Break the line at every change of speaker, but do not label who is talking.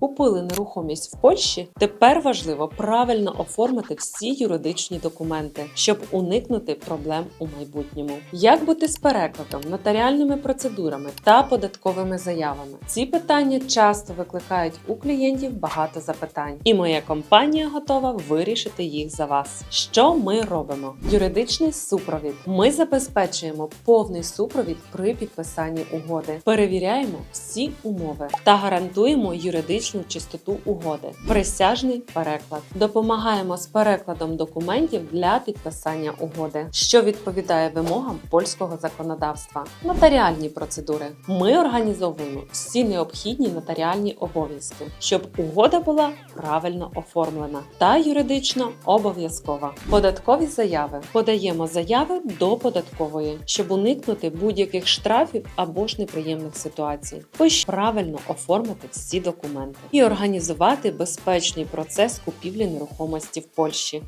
Купили нерухомість в Польщі. Тепер важливо правильно оформити всі юридичні документи, щоб уникнути проблем у майбутньому. Як бути з перекладом, нотаріальними процедурами та податковими заявами? Ці питання часто викликають у клієнтів багато запитань, і моя компанія готова вирішити їх за вас. Що ми робимо? Юридичний супровід. Ми забезпечуємо повний супровід при підписанні угоди, перевіряємо всі умови та гарантуємо юридичну чистоту угоди. Присяжний переклад. Допомагаємо з перекладом документів для підписання угоди, що відповідає вимогам польського законодавства. Нотаріальні процедури. Ми організовуємо всі необхідні нотаріальні обов'язки, щоб угода була правильно оформлена та юридично обов'язкова. Податкові заяви подаємо заяви до податкової, щоб уникнути будь-яких штрафів або ж неприємних ситуацій. Пиш правильно оформити всі документи і організувати безпечний процес купівлі нерухомості в Польщі.